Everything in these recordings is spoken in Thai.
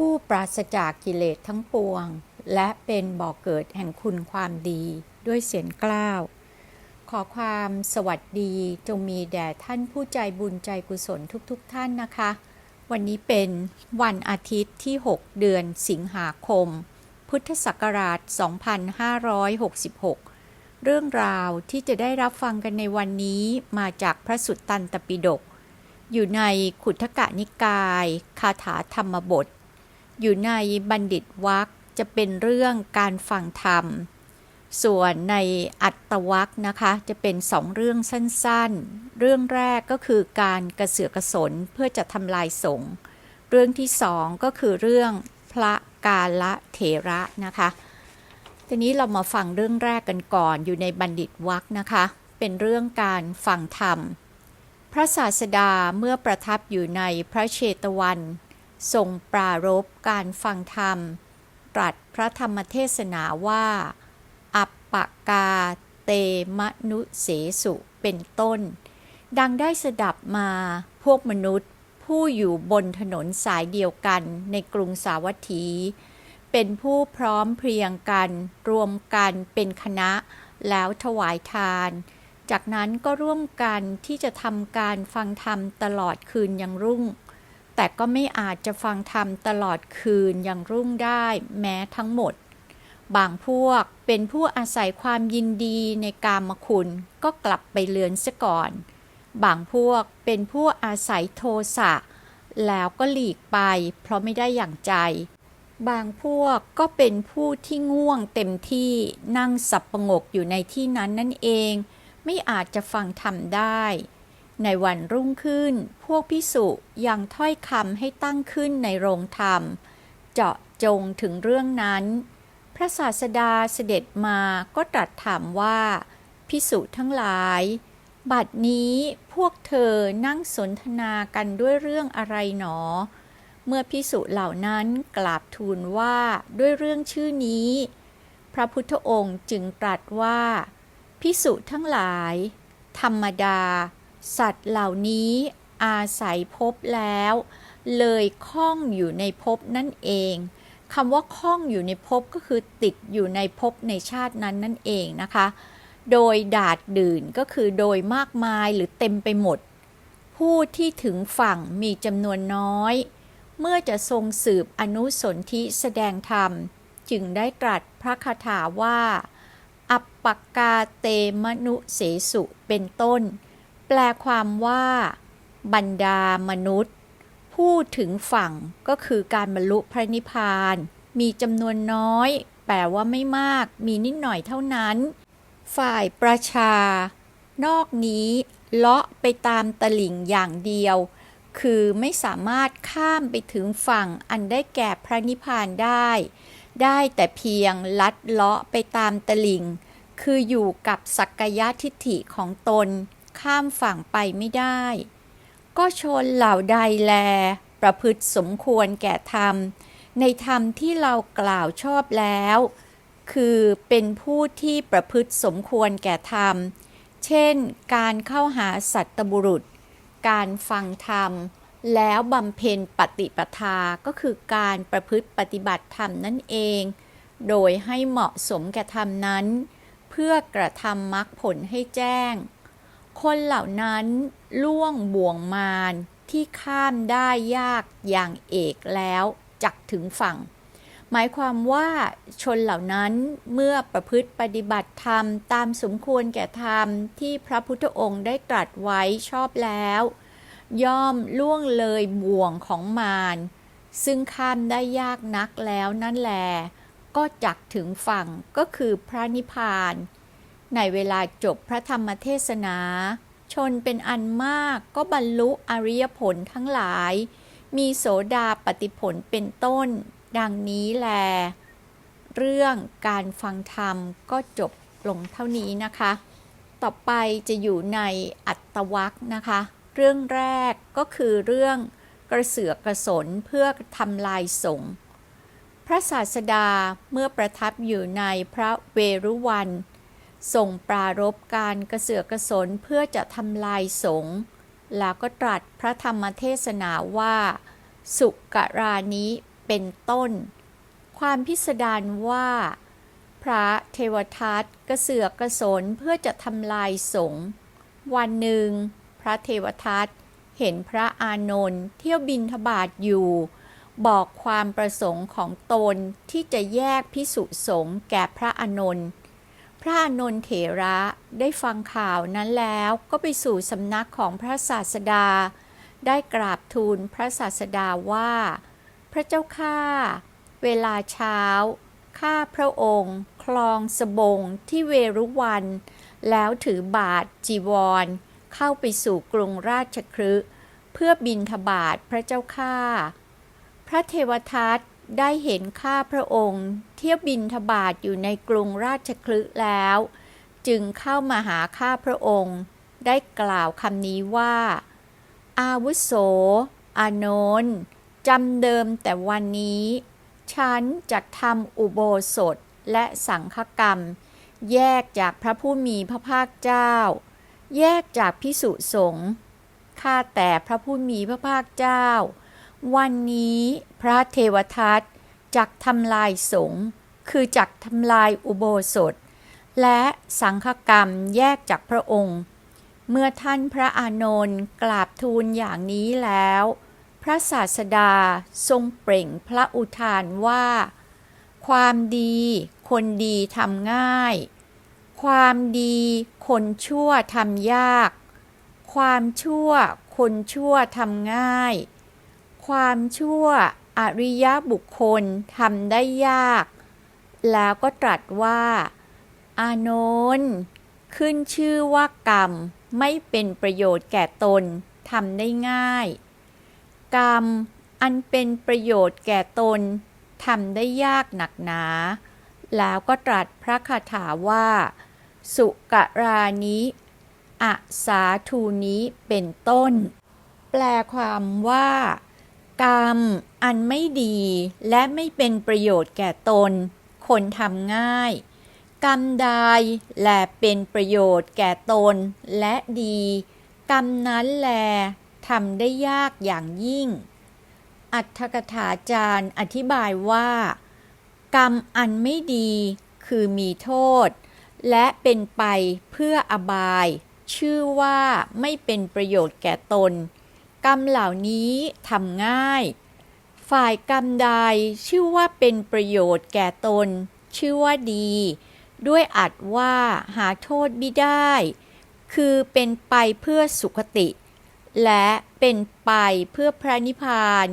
ผู้ปราศจากกิเลสทั้งปวง และเป็นบ่อกเกิดแห่งคุณความดีด้วยเสียงกล้าว ขอความสวัสดีจงมีแด่ท่านผู้ใจบุญใจกุศลทุกๆทท่านนะคะ วันนี้เป็นวันอาทิตย์ที่ 6 เดือนสิงหาคม พุทธศักราช 2566 เรื่องราวที่จะได้รับฟังกันในวันนี้มาจากพระสุตตันตปิฎกอยู่ในขุทกะนิกาย คาถาธรรมบท อยู่ในบัณฑิตวักจะเป็นเรื่องการฟังธรรม ส่วนในอัตวักนะคะจะเป็นสองเรื่องสั้นๆ เรื่องแรกก็คือการกระเสือกกระสนเพื่อจะทำลายสงฆ์เรื่องที่สองก็คือเรื่องพระกาละเถระนะคะทีนี้เรามาฟังเรื่องแรกกันก่อนอยู่ในบัณฑิตวักนะคะ เป็นเรื่องการฟังธรรม พระศาสดาเมื่อประทับอยู่ในพระเชตวัน ทรงปรารบการฟังธรรม ตรัสพระธรรมเทศนาว่า อัปปกาเตมนุเสสุเป็นต้น ดังได้สดับมาพวกมนุษย์ผู้อยู่บนถนนสายเดียวกันในกรุงสาวัตถี เป็นผู้พร้อมเพรียงกัน รวมกันเป็นคณะแล้วถวายทาน จากนั้นก็ร่วมกันที่จะทำการฟังธรรมตลอดคืนยังรุ่ง แต่ก็ไม่อาจจะฟังธรรมตลอดคืนอยังรุ่งได้แม้ทั้งหมด บางพวกเป็นผู้อาศัยความยินดีในกามคุณก็กลับไปเลือนซะก่อน บางพวกเป็นผู้อาศัยโทสะ แล้วก็หลีกไปเพราะไม่ได้อย่างใจ บางพวกก็เป็นผู้ที่ง่วงเต็มที่นั่งสับประงกอยู่ในที่นั้นนั่นเอง ไม่อาจจะฟังธรรมได้ ในวันรุ่งขึ้น พวกพิสุยังถ้อยคำให้ตั้งขึ้นในโรงธรรม เจาะจงถึงเรื่องนั้น พระศาสดาเสด็จมาก็ตรัสถามว่า พิสุทั้งหลาย บัดนี้พวกเธอนั่งสนทนากันด้วยเรื่องอะไรหนอ เมื่อพิสุเหล่านั้นกราบทูลว่าด้วยเรื่องชื่อนี้ พระพุทธองค์จึงตรัสว่า พิสุทั้งหลาย ธรรมดา สัตว์เหล่านี้อาศัยภพแล้ว เลยคล้องอยู่ในภพนั่นเองคำว่าคล้องอยู่ในภพก็คือติดอยู่ในภพในชาตินั้นนั่นเองนะคะ โดยดาดดื่นก็คือโดยมากมายหรือเต็มไปหมด ผู้ที่ถึงฝั่งมีจำนวนน้อย เมื่อจะทรงสืบอนุสนธิแสดงธรรม จึงได้ตรัสพระคาถาว่า อัปปกาเตมนุเสสุเป็นต้น แปลความว่า บรรดามนุษย์ผู้ถึงฝั่งก็คือการบรรลุพระนิพพาน มีจำนวนน้อย แปลว่าไม่มาก มีนิดหน่อยเท่านั้น ฝ่ายประชา นอกนี้เลาะไปตามตลิ่งอย่างเดียว คือไม่สามารถข้ามไปถึงฝั่งอันได้แก่พระนิพพานได้ ได้แต่เพียงลัดเลาะไปตามตลิ่ง คืออยู่กับสักกายทิฏฐิของตน ข้ามฝั่งไปไม่ได้ ก็ชนเหล่าใดแล ประพฤติสมควรแก่ธรรม ในธรรมที่เรากล่าวชอบแล้ว คือเป็นผู้ที่ประพฤติสมควรแก่ธรรม เช่น การเข้าหาสัตบุรุษ การฟังธรรม แล้วบำเพ็ญปฏิปทา ก็คือการประพฤติปฏิบัติธรรมนั่นเอง โดยให้เหมาะสมแก่ธรรมนั้น เพื่อกระทำมรรคผลให้แจ้ง คนเหล่านั้นล่วงบ่วงมารที่ข้ามได้ยากอย่างเอกแล้วจักถึงฝั่ง หมายความว่าชนเหล่านั้นเมื่อประพฤติปฏิบัติธรรมตามสมควรแก่ธรรมที่พระพุทธองค์ได้ตรัสไว้ชอบแล้ว ย่อมล่วงเลยบ่วงของมารซึ่งข้ามได้ยากนักแล้วนั่นแล ก็จักถึงฝั่งก็คือพระนิพพาน ในเวลาจบพระธรรมเทศนา ชนเป็นอันมากก็บรรลุอริยผลทั้งหลาย มีโสดาปฏิผลเป็นต้น ดังนี้แล เรื่องการฟังธรรมก็จบลงเท่านี้นะคะ ต่อไปจะอยู่ในอัตวักนะคะ เรื่องแรกก็คือเรื่องกระเสือกกระสนเพื่อทำลายสงฆ์พระศาสดาเมื่อประทับอยู่ในพระเวรุวัน ทรงปรารบการกระเสือกกระสนเพื่อจะทำลายสงฆ์แล้วก็ตรัสพระธรรมเทศนาว่า สุกรานี้เป็นต้น ความพิสดารว่า พระเทวทัตกระเสือกกระสนเพื่อจะทำลายสงฆ์วันหนึ่ง พระเทวทัตเห็นพระอานนท์เที่ยวบินทบาทอยู่ บอกความประสงค์ของตนที่จะแยกพิสุสงฆ์แก่พระอานนท์ พระนนเถระได้ฟังข่าวนั้นแล้วก็ไปสู่สำนักของพระศาสดา ได้กราบทูลพระศาสดาว่า พระเจ้าข้าเวลาเช้าข้าพระองค์ คลองสบงที่เวรุวัน แล้วถือบาทจีวร เข้าไปสู่กรุงราชคฤห์เพื่อบินทบาทพระเจ้าข้าพระเทวทัตได้เห็นข้าพระองค์ ที่ยวบินทบาทอยู่ในกรุงราชคฤห์แล้ว จึงเข้ามาหาข้าพระองค์ ได้กล่าวคำนี้ว่า อาวุโส อานนท์จำเดิมแต่วันนี้ ฉันจะทำอุโบสถและสังฆกรรม แยกจากพระผู้มีพระภาคเจ้า แยกจากพิสุสงฆ์ข้าแต่พระผู้มีพระภาคเจ้า วันนี้พระเทวทัต จักทำลายสงฆ์คือจักทำลายอุโบสถ และสังฆกรรมแยกจากพระองค์ เมื่อท่านพระอานนท์กราบทูลอย่างนี้แล้ว พระศาสดาทรงเปล่งพระอุทานว่า ความดีคนดีทำง่าย ความดีคนชั่วทำยาก ความชั่วคนชั่วทำง่าย ความชั่ว อริยบุคคลทำได้ยาก แล้วก็ตรัสว่า อานนท์ขึ้นชื่อว่ากรรมไม่เป็นประโยชน์แก่ตนทำได้ง่าย กรรมอันเป็นประโยชน์แก่ตนทำได้ยากหนักหนา แล้วก็ตรัสพระคาถาว่า สุกรานี้อสาทูนี้เป็นต้น แปลความว่า กรรม อันไม่ดีและไม่เป็นประโยชน์แก่ตน คนทำง่าย กรรมใดและเป็นประโยชน์แก่ตนและดี กรรมนั้นแลทำได้ยากอย่างยิ่ง อัตถกถาจารย์อธิบายว่า กรรมอันไม่ดีคือมีโทษ และเป็นไปเพื่ออบาย ชื่อว่าไม่เป็นประโยชน์แก่ตน กรรมเหล่านี้ทำง่าย ฝ่ายกรรมใดชื่อว่าเป็นประโยชน์แก่ตน ชื่อว่าดี ด้วยอัดว่าหาโทษไม่ได้ คือเป็นไปเพื่อสุขติ และเป็นไปเพื่อพระนิพพาน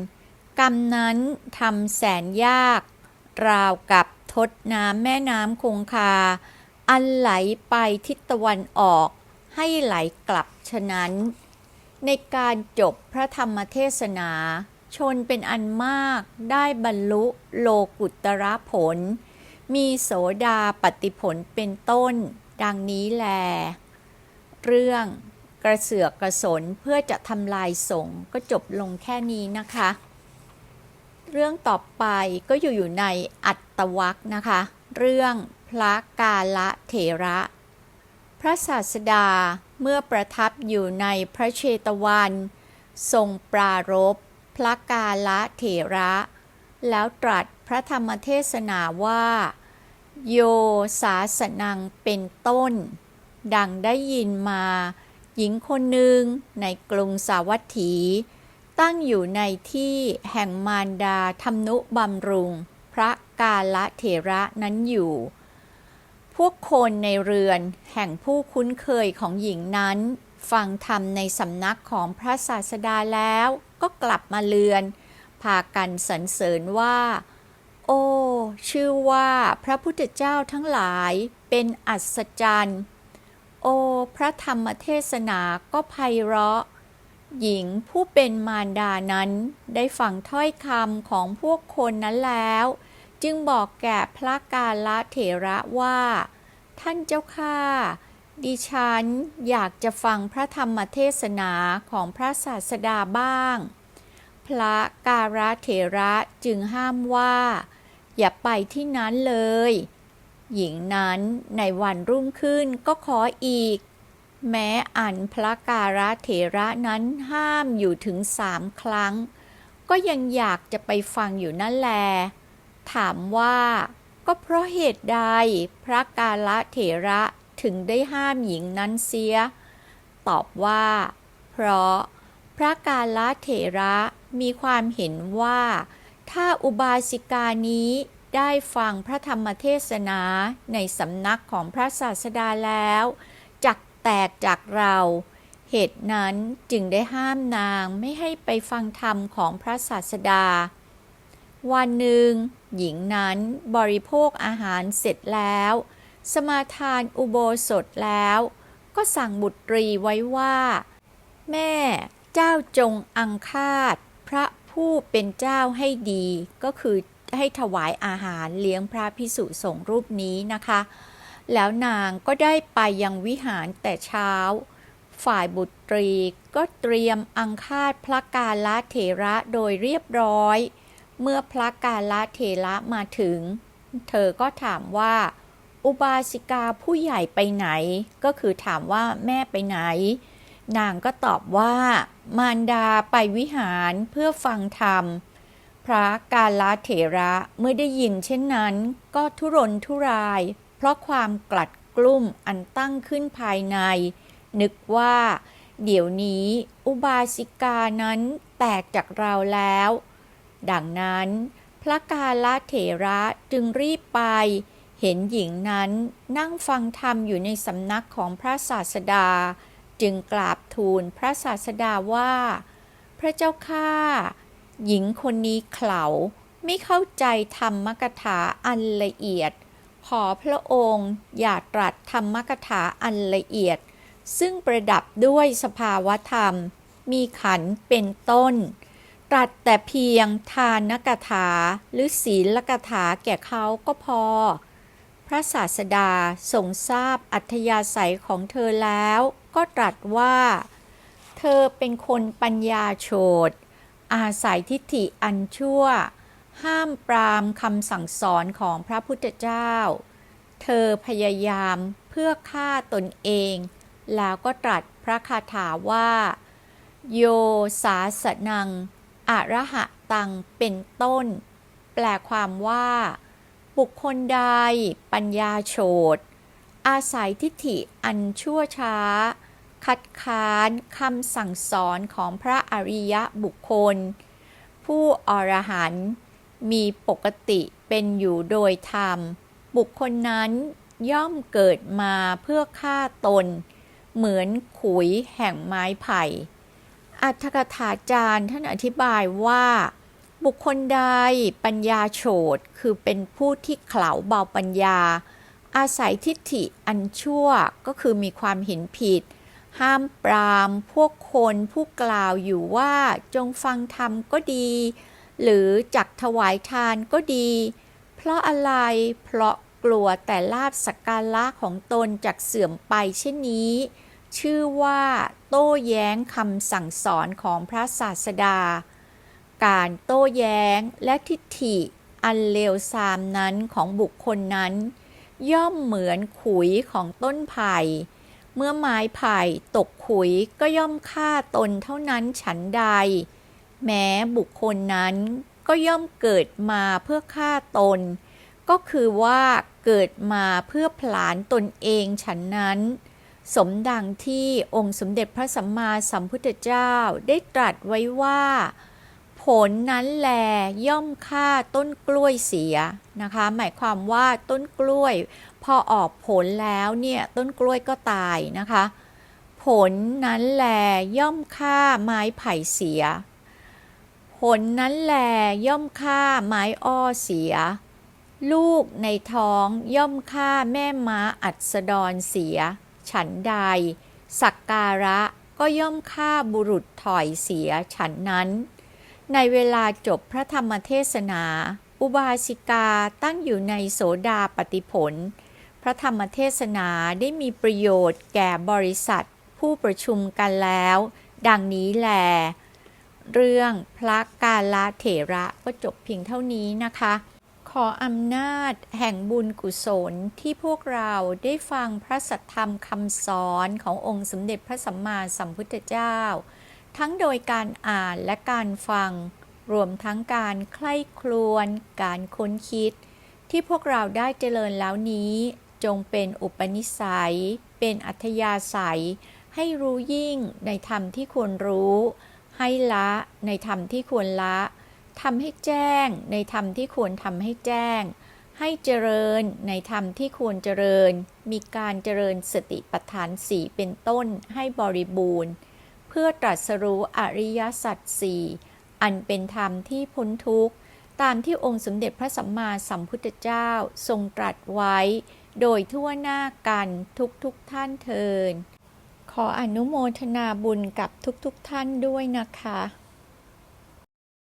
กรรมนั้นทำแสนยาก ราวกับทดน้ำแม่น้ำคงคา อันไหลไปทิศตะวันออก ให้ไหลกลับฉะนั้น ในการจบพระธรรมเทศนา ชนเป็นอันมากได้บรรลุโลกุตระผล มีโสดาปฏิผลเป็นต้น ดังนี้แล เรื่องกระเสือกกระสนเพื่อจะทำลายสงก็จบลงแค่นี้นะคะ เรื่องต่อไปก็อยู่อยู่ในอัตวักนะคะ เรื่องพระกาละเถระ พระศาสดาเมื่อประทับอยู่ในพระเชตวัน ทรงปรารบพระกาละเถระ แล้วตรัสพระธรรมเทศนาว่า โยสาสนังเป็นต้น ดังได้ยินมา หญิงคนหนึ่งในกรุงสาวัตถี ตั้งอยู่ในที่แห่งมารดาธรรมนุบำรุง พระกาละเถระนั้นอยู่ วกคนในเรือน แห่งผู้คุ้นเคยของหญิงนั้น ฟังธรรมในสำนักของพระศาสดาแล้วก็กลับมาเลือน พากันสรรเสริญว่า โอ้ ชื่อว่าพระพุทธเจ้าทั้งหลายเป็นอัศจรรย์ โอ้ พระธรรมเทศนาก็ไพเราะ หญิงผู้เป็นมารดานั้นได้ฟังถ้อยคำของพวกคนนั้นแล้ว จึงบอกแก่พระกาลเถระว่า ท่านเจ้าข้าดิฉันอยากจะฟังพระธรรมเทศนาของพระศาสดาบ้าง พระการเถระจึงห้ามว่า อย่าไปที่นั้นเลย หญิงนั้นในวันรุ่งขึ้นก็ขออีก แม้อันพระการเถระนั้นห้ามอยู่ถึงสามครั้ง ก็ยังอยากจะไปฟังอยู่นั่นแหละ ถามว่า ก็เพราะเหตุใดพระกาลเถระถึงได้ห้ามหญิงนั้นเสีย ตอบว่า เพราะพระกาลเถระมีความเห็นว่า ถ้าอุบาสิกานี้ได้ฟังพระธรรมเทศนาในสำนักของพระศาสดาแล้วจักแตกจากเรา เหตุนั้นจึงได้ห้ามนางไม่ให้ไปฟังธรรมของพระศาสดา วันหนึ่ง หญิงนั้นบริโภคอาหารเสร็จแล้ว สมาทานอุโบสถแล้ว ก็สั่งบุตรีไว้ว่า แม่เจ้าจงอังคาดพระผู้เป็นเจ้าให้ดี ก็คือให้ถวายอาหารเลี้ยงพระพิสุสงฆ์รูปนี้นะคะ แล้วนางก็ได้ไปยังวิหารแต่เช้า ฝ่ายบุตรีก็เตรียมอังคาดพระกาลเถระโดยเรียบร้อย เมื่อพระกาลเถระมาถึง เธอก็ถามว่า อุบาสิกาผู้ใหญ่ไปไหน ก็คือถามว่าแม่ไปไหน นางก็ตอบว่า มารดาไปวิหารเพื่อฟังธรรม พระกาลเถระเมื่อได้ยินเช่นนั้น ก็ทุรนทุราย เพราะความกลัดกลุ้มอันตั้งขึ้นภายใน นึกว่า เดี๋ยวนี้ อุบาสิกานั้นแตกจากเราแล้ว ดังนั้น พระกาลเถระจึงรีบไป เห็นหญิงนั้นนั่งฟังธรรมอยู่ในสำนักของพระศาสดา จึงกราบทูลพระศาสดาว่า พระเจ้าข้าหญิงคนนี้เขลาไม่เข้าใจธรรมกถาอันละเอียด ขอพระองค์อย่าตรัสธรรมกถาอันละเอียด ซึ่งประดับด้วยสภาวธรรม มีขันเป็นต้น ตรัสแต่เพียงทานกถาหรือศีลกถาแก่เขาก็พอ พระศาสดาทรงทราบอัธยาศัยของเธอแล้ว ก็ตรัสว่า เธอเป็นคนปัญญาโฉดอาศัยทิฏฐิอันชั่ว ห้ามปรามคำสั่งสอนของพระพุทธเจ้า เธอพยายามเพื่อฆ่าตนเอง แล้วก็ตรัสพระคาถาว่า โยสาสนัง อระหะตังเป็นต้น แปลความว่า บุคคลใด ปัญญาโฉดอาศัยทิฏฐิอันชั่วช้า คัดค้านคำสั่งสอนของพระอริยบุคคล ผู้อรหันต์มีปกติเป็นอยู่โดยธรรม บุคคลนั้นย่อมเกิดมาเพื่อฆ่าตน เหมือนขุยแห่งไม้ไผ่ อัตถกถาจารย์ท่านอธิบายว่า บุคคลใดปัญญาโฉดคือเป็นผู้ที่เขลาเบาปัญญา อาศัยทิฏฐิอันชั่วก็คือมีความเห็นผิด ห้ามปรามพวกคนผู้กล่าวอยู่ว่าจงฟังธรรมก็ดี หรือจักถวายทานก็ดี เพราะอะไรเพราะกลัวแต่ลาบสักการะของตนจากเสื่อมไปเช่นนี้ ชื่อว่าโต้แย้งคำสั่งสอนของพระศาสดา การโต้แย้งและทิฏฐิอันเลวทรามนั้นของบุคคลนั้น ย่อมเหมือนขุยของต้นไผ่ เมื่อไม้ไผ่ตกขุยก็ย่อมฆ่าตนเท่านั้นฉันใด แม้บุคคลนั้นก็ย่อมเกิดมาเพื่อฆ่าตน ก็คือว่าเกิดมาเพื่อผลาญตนเองฉันนั้น สมดังที่องค์สมเด็จพระสัมมาสัมพุทธเจ้าได้ตรัสไว้ว่า ผลนั้นแลย่อมฆ่าต้นกล้วยเสียนะคะ หมายความว่าต้นกล้วย พอออกผลแล้วเนี่ยต้นกล้วยก็ตายนะคะ ผลนั้นแลย่อมฆ่าไม้ไผ่เสีย ผลนั้นแลย่อมฆ่าไม้อ้อเสียลูกในท้องย่อมฆ่าแม่ม้าอัสดรเสีย ฉันใด สักการะก็ย่อมฆ่าบุรุษถอยเสียฉันนั้น ในเวลาจบพระธรรมเทศนา อุบาสิกาตั้งอยู่ในโสดาปฏิผล พระธรรมเทศนาได้มีประโยชน์แก่บริษัทผู้ประชุมกันแล้ว ดังนี้แล เรื่องพระกาลเถระก็จบเพียงเท่านี้นะคะ ขออำนาจแห่งบุญกุศลที่พวกเราได้ฟังพระสัทธรรมคำสอนขององค์สมเด็จพระสัมมาสัมพุทธเจ้า ทั้งโดยการอ่านและการฟัง รวมทั้งการใคร่ครวญการค้นคิด ที่พวกเราได้เจริญแล้วนี้ จงเป็นอุปนิสัย เป็นอัธยาศัย ให้รู้ยิ่งในธรรมที่ควรรู้ ให้ละในธรรมที่ควรละ ทำให้แจ้งในธรรมที่ควรทำให้แจ้ง ให้เจริญในธรรมที่ควรเจริญ มีการเจริญสติปัฏฐานสี่เป็นต้นให้บริบูรณ์ เพื่อตรัสรู้อริยสัจสี่อันเป็นธรรมที่พ้นทุกข์ ตามที่องค์สมเด็จพระสัมมาสัมพุทธเจ้าทรงตรัสไว้ โดยทั่วหน้ากันทุกๆทท่านเทินขออนุโมทนาบุญกับทุกๆทท่านด้วยนะคะ